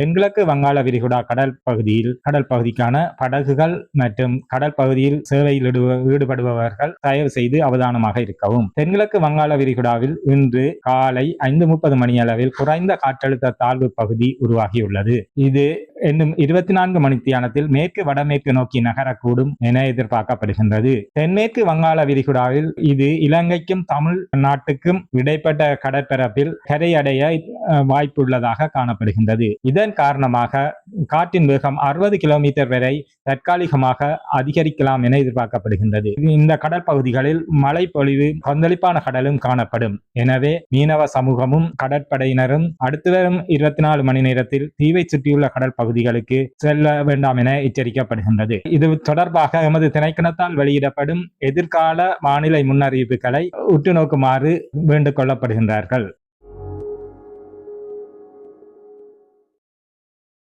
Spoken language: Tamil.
தென்கிழக்கு வங்காள விரிகுடா கடல் பகுதியில் கடல் பகுதிக்கான படகுகள் மற்றும் கடல் பகுதியில் சேவையில் ஈடுப- ஈடுபடுபவர்கள் தயவு செய்து அவதானமாக இருக்கவும். தென்கிழக்கு வங்காள விரிகுடாவில் இன்று காலை ஐந்து முப்பது மணி அளவில் குறைந்த காற்றழுத்த தாழ்வு பகுதி உருவாகியுள்ளது. இது இன்னும் இருபத்தி நான்கு மணித்தியானத்தில் மேற்கு வடமேற்கு நோக்கி நகரக்கூடும் என எதிர்பார்க்கப்படுகின்றது. தென்மேற்கு வங்காள விரிகுடாவில் இது இலங்கைக்கும் தமிழ் நாட்டுக்கும் இடைப்பட்ட கடற்பரப்பில் கரையடைய வாய்ப்புள்ளதாக காணப்படுகின்றது. இதன் காரணமாக காற்றின் வேகம் அறுபது கிலோமீட்டர் வரை தற்காலிகமாக அதிகரிக்கலாம் என எதிர்பார்க்கப்படுகின்றது. இந்த கடற்பகுதிகளில் மழை பொழிவு கொந்தளிப்பான கடலும் காணப்படும். எனவே மீனவ சமூகமும் கடற்படையினரும் அடுத்து வரும் இருபத்தி நாலு மணி நேரத்தில் தீவை சுற்றியுள்ள கடற்பகுதி பகுதிகளுக்கு செல்ல வேண்டாம் என எச்சரிக்கப்படுகின்றது. இது தொடர்பாக எமது திணைக்கணத்தால் வெளியிடப்படும் எதிர்கால வானிலை முன்னறிவிப்புகளை உற்று நோக்குமாறு வேண்டுகொள்ளப்படுகின்றார்கள்.